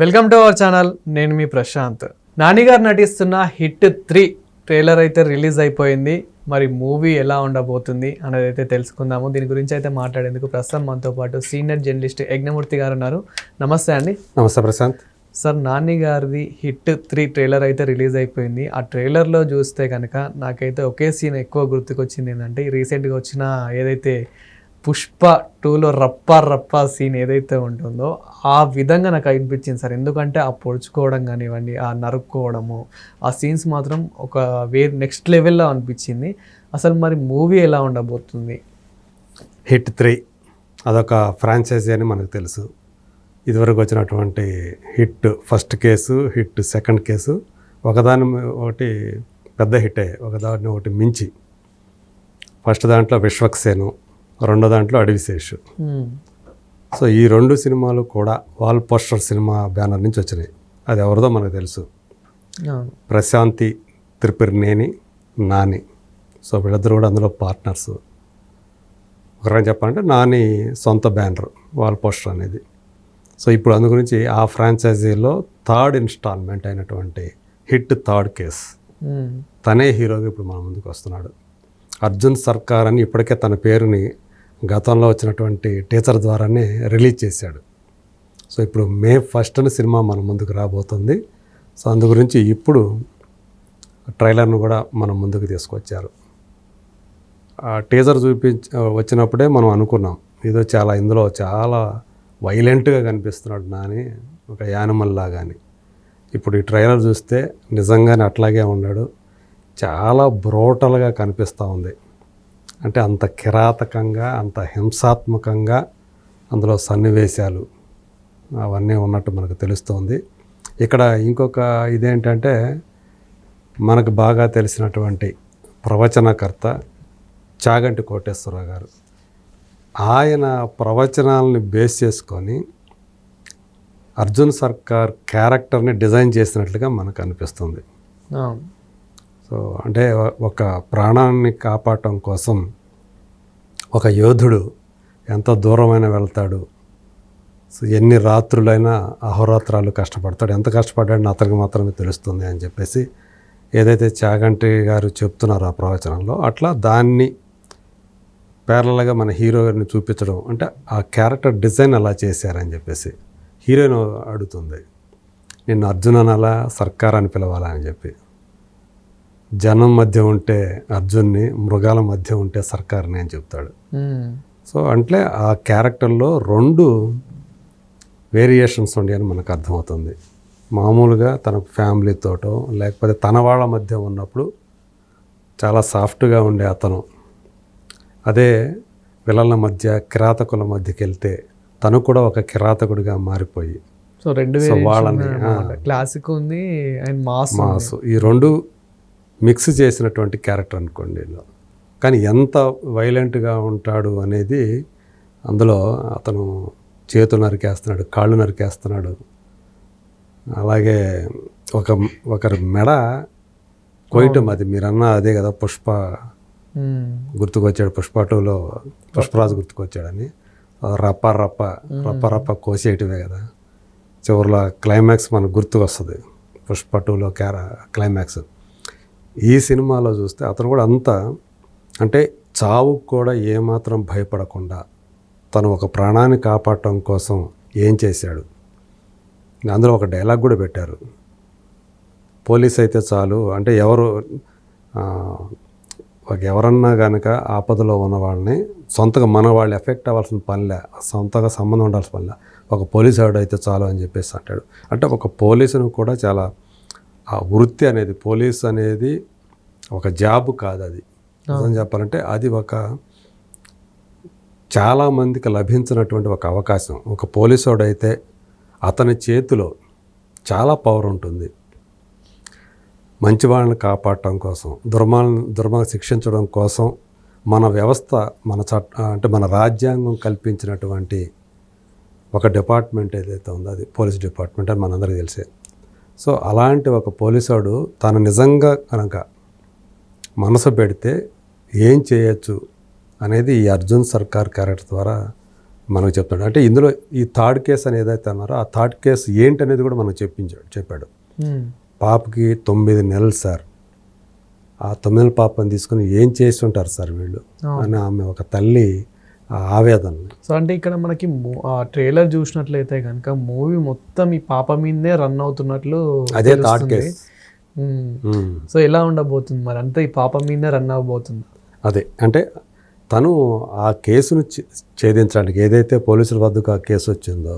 Welcome to our channel. నేను మీ ప్రశాంత్. నాని గారు నటిస్తున్న హిట్ త్రీ ట్రైలర్ అయితే రిలీజ్ అయిపోయింది. మరి మూవీ ఎలా ఉండబోతుంది అనేది అయితే తెలుసుకుందాము. దీని గురించి అయితే మాట్లాడేందుకు ప్రస్తుతం మనతో పాటు సీనియర్ జర్నలిస్ట్ యజ్ఞమూర్తి గారు ఉన్నారు. నమస్తే అండి. నమస్తే ప్రశాంత్. సార్ నాని గారిది హిట్ త్రీ ట్రైలర్ అయితే రిలీజ్ అయిపోయింది. ఆ ట్రైలర్లో చూస్తే కనుక నాకైతే ఒకే సీన్ ఎక్కువ గుర్తుకొచ్చింది ఏంటంటే రీసెంట్గా వచ్చిన ఏదైతే పుష్ప టూలో రప్ప రప్ప సీన్ ఏదైతే ఉంటుందో ఆ విధంగా నాకు అనిపించింది సార్. ఎందుకంటే ఆ పొడుచుకోవడం కానివ్వండి ఆ నరుక్కోవడము ఆ సీన్స్ మాత్రం ఒక వే నెక్స్ట్ లెవెల్లో అనిపించింది. అసలు మరి మూవీ ఎలా ఉండబోతుంది? హిట్ త్రీ అదొక ఫ్రాంచైజీ అని మనకు తెలుసు. ఇదివరకు వచ్చినటువంటి Hit first case Hit second case ఒకదాని ఒకటి పెద్ద హిట్టే ఒకదాన్ని ఒకటి మించి. ఫస్ట్ దాంట్లో విశ్వక్సేను రెండో దాంట్లో అడవిశేషు Hmm. సో ఈ రెండు సినిమాలు కూడా వాల్ పోస్టర్ సినిమా బ్యానర్ నుంచి వచ్చినాయి. అది ఎవరిదో మనకు తెలుసు. ప్రశాంతి త్రిపురనేని నాని సో వీళ్ళిద్దరు కూడా అందులో పార్ట్నర్స్. ఒకరని చెప్పాలంటే నాని సొంత బ్యానర్ వాల్ పోస్టర్ అనేది. సో ఇప్పుడు అందు గురించి ఆ ఫ్రాంచైజీలో థర్డ్ ఇన్స్టాల్మెంట్ అయినటువంటి హిట్ థర్డ్ కేస్. తనే హీరోగా ఇప్పుడు మన ముందుకు వస్తున్నాడు. అర్జున్ సర్కార్ అని ఇప్పటికే తన పేరుని గతంలో వచ్చినటువంటి టీచర్ ద్వారానే రిలీజ్ చేశాడు. సో ఇప్పుడు మే ఫస్ట్న సినిమా మన ముందుకు రాబోతుంది. సో అందు గురించి ఇప్పుడు ట్రైలర్ను కూడా మనం ముందుకు తీసుకొచ్చారు. ఆ టీజర్ చూపించి వచ్చినప్పుడే మనం అనుకున్నాం ఏదో చాలా ఇందులో చాలా వైలెంట్గా కనిపిస్తున్నాడు నాని ఒక యానిమల్ లాగాని. ఇప్పుడు ఈ ట్రైలర్ చూస్తే నిజంగానే అట్లాగే ఉన్నాడు. చాలా బ్రోటల్గా కనిపిస్తూ ఉంది. అంటే అంత కిరాతకంగా అంత హింసాత్మకంగా అందులో సన్నివేశాలు అవన్నీ ఉన్నట్టు మనకు తెలుస్తోంది. ఇక్కడ ఇంకొక ఇదేంటంటే మనకు బాగా తెలిసినటువంటి ప్రవచనకర్త చాగంటి కోటేశ్వరరావు గారు. ఆయన ప్రవచనాలని బేస్ చేసుకొని అర్జున్ సర్కార్ క్యారెక్టర్ని డిజైన్ చేసినట్లుగా మనకు అనిపిస్తుంది. సో అంటే ఒక ప్రాణాన్ని కాపాడటం కోసం ఒక యోధుడు ఎంత దూరమైన వెళ్తాడు. సో ఎన్ని రాత్రులైనా అహోరాత్రాలు కష్టపడతాడు. ఎంత కష్టపడ్డాడని అతనికి మాత్రమే తెలుస్తుంది అని చెప్పేసి ఏదైతే చాగంటి గారు చెప్తున్నారో ఆ ప్రవచనంలో అట్లా దాన్ని పేర్లగా మన హీరో గారిని చూపించడం అంటే ఆ క్యారెక్టర్ డిజైన్ అలా చేశారని చెప్పేసి హీరోయిన్ అడుగుతుంది. నిన్ను అర్జున్ అలా సర్కార్ అని పిలవాలా అని చెప్పి. జనం మధ్య ఉంటే అర్జున్ని మృగాల మధ్య ఉంటే సర్కార్ని అని చెప్తాడు. సో అంటే ఆ క్యారెక్టర్లో రెండు వేరియేషన్స్ ఉండి అని మనకు అర్థమవుతుంది. మామూలుగా తన ఫ్యామిలీతోటో లేకపోతే తన వాళ్ళ మధ్య ఉన్నప్పుడు చాలా సాఫ్ట్గా ఉండే అతను. అదే విలన్ల మధ్య కిరాతకుల మధ్యకి వెళ్తే తను కూడా ఒక కిరాతకుడిగా మారిపోయి. సో రెండు వాళ్ళని, క్లాసిక్ ఉంది అండ్ మాస్ మాసు. ఈ రెండు మిక్స్ చేసినటువంటి క్యారెక్టర్ అనుకోండి. కానీ ఎంత వైలెంట్గా ఉంటాడు అనేది అందులో అతను చేతులు నరికేస్తున్నాడు కాళ్ళు నరికేస్తున్నాడు. అలాగే ఒక ఒకరి మెడ కోయటం అది మీరన్న అదే కదా పుష్ప. గుర్తుకొచ్చాడు. పుష్ప టూలో పుష్పరాజు గుర్తుకొచ్చాడని. రప్ప రప్ప రప్ప రప్ప కోసేయటమే కదా. చివరిలో క్లైమాక్స్ మనకు గుర్తుకొస్తుంది. పుష్ప టూలో క్యార క్లైమాక్స్ ఈ సినిమాలో చూస్తే అతను కూడా అంత అంటే చావుకు కూడా ఏమాత్రం భయపడకుండా తను ఒక ప్రాణాన్ని కాపాడటం కోసం ఏం చేశాడు? అందులో ఒక డైలాగ్ కూడా పెట్టారు. పోలీస్ అయితే చాలు. అంటే ఎవరు ఒక ఎవరన్నా కనుక ఆపదలో ఉన్న వాళ్ళని సొంతగా మన వాళ్ళు ఎఫెక్ట్ అవ్వాల్సిన పనిలే సొంతగా సంబంధం ఉండాల్సిన పనిలే. ఒక పోలీసు ఆవిడ అయితే చాలు అని చెప్పేసి అంటాడు. అంటే ఒక పోలీసును కూడా చాలా ఆ వృత్తి అనేది పోలీస్ అనేది ఒక జాబ్ కాదు అది. నిజం చెప్పాలంటే అది ఒక చాలామందికి లభించినటువంటి ఒక అవకాశం. ఒక పోలీసోడు అయితే అతని చేతిలో చాలా పవర్ ఉంటుంది. మంచి వాళ్ళని కాపాడటం కోసం దుర్మాలను దుర్మార్గ శిక్షించడం కోసం మన వ్యవస్థ మన చట్ట అంటే మన రాజ్యాంగం కల్పించినటువంటి ఒక డిపార్ట్మెంట్ ఏదైతే ఉందో అది పోలీస్ డిపార్ట్మెంట్ అని మనందరికీ తెలిసే. సో అలాంటి ఒక పోలీసుడు తను నిజంగా కనుక మనసు పెడితే ఏం చేయొచ్చు అనేది ఈ అర్జున్ సర్కార్ క్యారెక్టర్ ద్వారా మనకు చెప్తాడు అంటే ఇందులో ఈ థర్డ్ కేసు అని ఏదైతే అన్నారో ఆ థర్డ్ కేసు ఏంటి అనేది కూడా మనకు చెప్పించాడు చెప్పాడు. పాపకి తొమ్మిది నెలలు సార్. ఆ తొమ్మిది నెలల పాపని తీసుకుని ఏం చేసి ఉంటారు సార్ వీళ్ళు? అని ఆమె ఒక తల్లి ఆవేదన సో అంటే ఇక్కడ మనకి ట్రైలర్ చూసినట్లయితే కనుక మూవీ మొత్తం ఈ పాప మీదే రన్ అవుతున్నట్లు అదే. కేసు. ఉమ్. సో ఎలా ఉండబోతుంది మరి అంతా ఈ పాప మీదే రన్ అవ్వబోతుంది అదే అంటే తను ఆ కేసును ఛేదించడానికి ఏదైతే పోలీసుల వద్దకు ఆ కేసు వచ్చిందో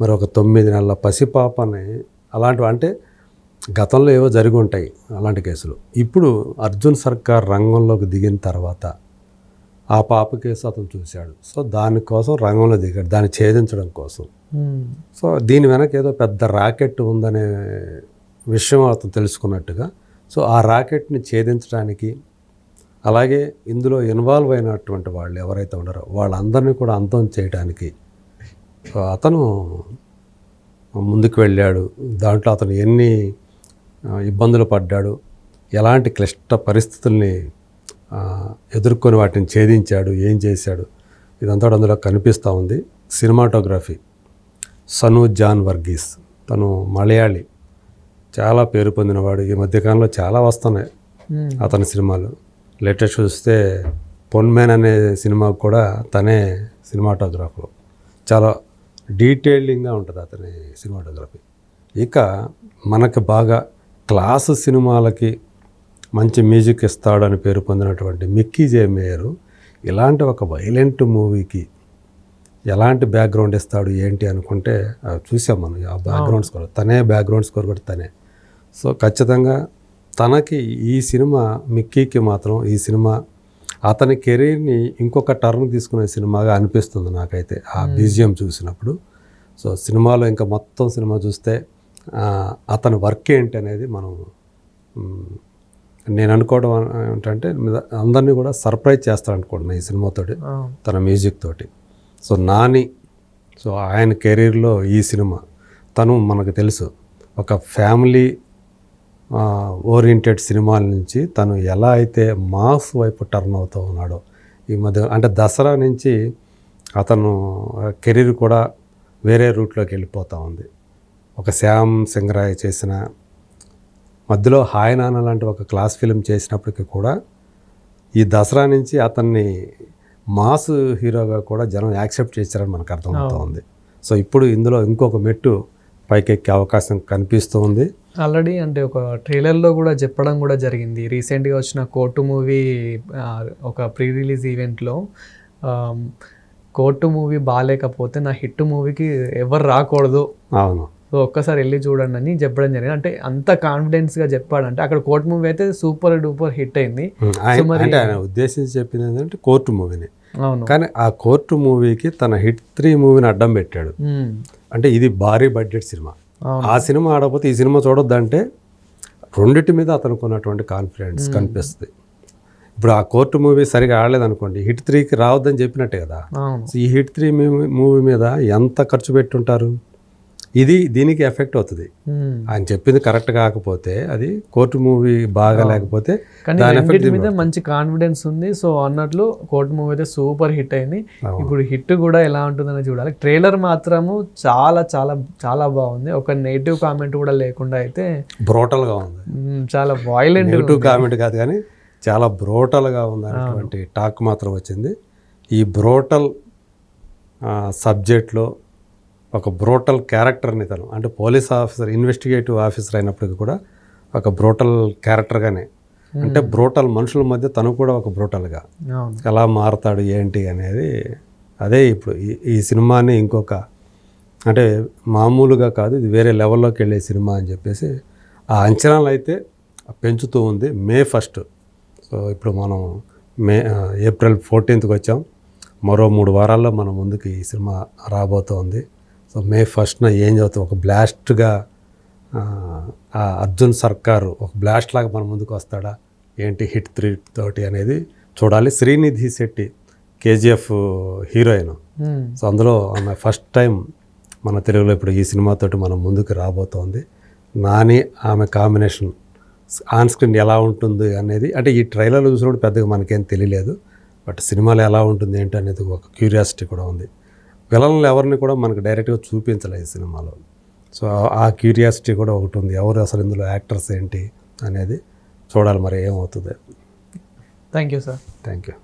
మరి ఒక తొమ్మిది నెలల పసిపాపని అలాంటివి అంటే గతంలో ఏవో జరిగి ఉంటాయి అలాంటి కేసులు ఇప్పుడు అర్జున్ సర్కార్ రంగంలోకి దిగిన తర్వాత ఆ పాప కేసు అతను చూశాడు. సో దానికోసం రంగంలో దిగాడు. దాన్ని ఛేదించడం కోసం. ఉమ్, సో దీని వెనక ఏదో పెద్ద రాకెట్ ఉందనే విషయం అతను తెలుసుకున్నట్టుగా. సో ఆ రాకెట్ని ఛేదించడానికి అలాగే ఇందులో ఇన్వాల్వ్ అయినటువంటి వాళ్ళు ఎవరైతే ఉన్నారో వాళ్ళందరినీ కూడా అంతం చేయడానికి సో అతను ముందుకు వెళ్ళాడు. దాంట్లో అతను ఎన్ని ఇబ్బందులు పడ్డాడు ఎలాంటి క్లిష్ట పరిస్థితుల్ని ఎదుర్కొని వాటిని ఛేదించాడు ఏం చేశాడు ఇదంతా అందులో కనిపిస్తూ ఉంది. సినిమాటోగ్రఫీ సను జాన్ వర్గీస్. తను మలయాళి. చాలా పేరు పొందినవాడు. ఈ మధ్యకాలంలో చాలా వస్తున్నాయి అతని సినిమాలు. లేటెస్ట్ చూస్తే పొన్మెన్ అనే సినిమాకు కూడా తనే సినిమాటోగ్రాఫర్. చాలా డీటెయిలింగ్గా ఉంటుంది అతని సినిమాటోగ్రఫీ. ఇక మనకు బాగా క్లాస్ సినిమాలకి మంచి మ్యూజిక్ ఇస్తాడని పేరు పొందినటువంటి మిక్కీ జే మేయరు ఇలాంటి ఒక వైలెంట్ మూవీకి ఎలాంటి బ్యాక్గ్రౌండ్ ఇస్తాడు ఏంటి అనుకుంటే చూసాం మనం ఆ బ్యాక్గ్రౌండ్ స్కోర్. తనే బ్యాక్గ్రౌండ్ స్కోర్ కూడా తనే. సో ఖచ్చితంగా తనకి ఈ సినిమా మిక్కీకి మాత్రం ఈ సినిమా అతని కెరీర్ని ఇంకొక టర్న్ తీసుకునే సినిమాగా అనిపిస్తుంది నాకైతే ఆ బీజిఎం చూసినప్పుడు. సో సినిమాలో ఇంకా మొత్తం సినిమా చూస్తే అతని వర్క్ ఏంటి అనేది మనం నేను అనుకోవడం ఏంటంటే అందరినీ కూడా సర్ప్రైజ్ చేస్తాడు అనుకుంటున్నాను ఈ సినిమాతోటి తన మ్యూజిక్ తోటి. సో నాని సో ఆయన కెరీర్లో ఈ సినిమా తను మనకు తెలుసు. ఒక ఫ్యామిలీ ఓరియంటెడ్ సినిమాల నుంచి తను ఎలా అయితే మాస్ వైపు టర్న్ అవుతూ ఉన్నాడో ఈ మధ్య అంటే దసరా నుంచి అతను కెరీర్ కూడా వేరే రూట్లోకి వెళ్ళిపోతూ ఉంది. ఒక శ్యామ్ సింగరాయ్ చేసిన మధ్యలో హాయ్ నాన్న లాంటి ఒక క్లాస్ ఫిలిం చేసినప్పటికీ కూడా ఈ దసరా నుంచి అతన్ని మాస్ హీరోగా కూడా జనం యాక్సెప్ట్ చేశారని మనకు అర్థమవుతా ఉంది సో ఇప్పుడు ఇందులో ఇంకొక మెట్టు పైకెక్కే అవకాశం కనిపిస్తూ ఉంది. ఆల్రెడీ అంటే ఒక ట్రైలర్లో కూడా చెప్పడం కూడా జరిగింది. రీసెంట్గా వచ్చిన కోర్టు మూవీ ఒక ప్రీ రిలీజ్ ఈవెంట్లో కోర్టు మూవీ బాగాలేకపోతే నా హిట్ మూవీకి ఎవరు రాకూడదు. అవును. సో ఒక్కసారి వెళ్ళి చూడండి అని చెప్పడం జరిగింది. అంటే అంత కాన్ఫిడెన్స్గా చెప్పాడంటే అక్కడ కోర్టు మూవీ అయితే సూపర్ డూపర్ హిట్ అయింది. ఆయన అంటే ఆయన ఉద్దేశించి చెప్పింది ఏంటంటే కోర్టు మూవీని. అవును. కానీ ఆ కోర్టు మూవీకి తన హిట్ త్రీ మూవీని అడ్డం పెట్టాడు. అంటే ఇది భారీ బడ్జెట్ సినిమా. ఆ సినిమా ఆడకపోతే ఈ సినిమా చూడొద్దంటే రెండిటి మీద అతనికి ఉన్నటువంటి కాన్ఫిడెన్స్ కనిపిస్తుంది. ఇప్పుడు ఆ కోర్టు మూవీ సరిగా ఆడలేదు అనుకోండి హిట్ త్రీకి రావద్దని చెప్పినట్టే కదా. ఈ హిట్ త్రీ మూవీ మీద ఎంత ఖర్చు పెట్టుంటారు? ఇది దీనికి ఎఫెక్ట్ అవుతుంది. ఆయన చెప్పింది కరెక్ట్ కాకపోతే అది కోర్టు మూవీ బాగా లేకపోతే మీద మంచి కాన్ఫిడెన్స్ ఉంది. సో అన్నట్లు కోర్టు మూవీ అయితే సూపర్ హిట్ అయింది. ఇప్పుడు హిట్ కూడా ఎలా ఉంటుందని చూడాలి. ట్రైలర్ మాత్రము చాలా చాలా చాలా బాగుంది. ఒక నెగిటివ్ కామెంట్ కూడా లేకుండా అయితే బ్రోటల్గా ఉంది. చాలా వాయిలెంట్ నెగిటివ్ కామెంట్ కాదు కానీ చాలా బ్రోటల్గా ఉంది అనేటువంటి టాక్ మాత్రం వచ్చింది. ఈ బ్రోటల్ సబ్జెక్ట్లో ఒక బ్రోటల్ క్యారెక్టర్ని తను అంటే పోలీస్ ఆఫీసర్ ఇన్వెస్టిగేటివ్ ఆఫీసర్ అయినప్పటికీ కూడా ఒక బ్రోటల్ క్యారెక్టర్గానే అంటే బ్రోటల్ మనుషుల మధ్య తను కూడా ఒక బ్రోటల్గా ఎలా మారతాడు ఏంటి అనేది అదే ఇప్పుడు ఈ ఈ సినిమాని ఇంకొక అంటే మామూలుగా కాదు ఇది వేరే లెవెల్లోకి వెళ్ళే సినిమా అని చెప్పేసి ఆ అంచనాలు అయితే పెంచుతూ ఉంది. May first. సో ఇప్పుడు మనం మే ఏప్రిల్ ఫోర్టీన్త్కి వచ్చాం. మరో మూడు వారాల్లో మన ముందుకు ఈ సినిమా రాబోతోంది. సో మే ఫస్ట్న ఏం చదువుతాం ఒక బ్లాస్ట్గా ఆ, అర్జున్ సర్కారు ఒక బ్లాస్ట్ లాగా మన ముందుకు వస్తాడా? ఏంటి హిట్ త్రీ తోటి అనేది చూడాలి. Srinidhi Shetty KGF heroine. So అందులో ఆమె ఫస్ట్ టైం మన తెలుగులో ఇప్పుడు ఈ సినిమాతోటి మనం ముందుకు రాబోతోంది. నాని ఆమె కాంబినేషన్ ఆన్ స్క్రీన్ ఎలా ఉంటుంది అనేది అంటే ఈ ట్రైలర్లో చూసినప్పుడు పెద్దగా మనకేం తెలియలేదు. బట్ సినిమాలో ఎలా ఉంటుంది ఏంటి అనేది ఒక క్యూరియాసిటీ కూడా ఉంది. విలన్లు ఎవరిని కూడా మనకు డైరెక్ట్గా చూపించలేదు ఈ సినిమాలో. సో ఆ క్యూరియాసిటీ కూడా ఒకటి ఉంది. ఎవరు అసలు ఇందులో యాక్టర్స్ ఏంటి అనేది చూడాలి మరి ఏమవుతుంది. Thank you sir. Thank you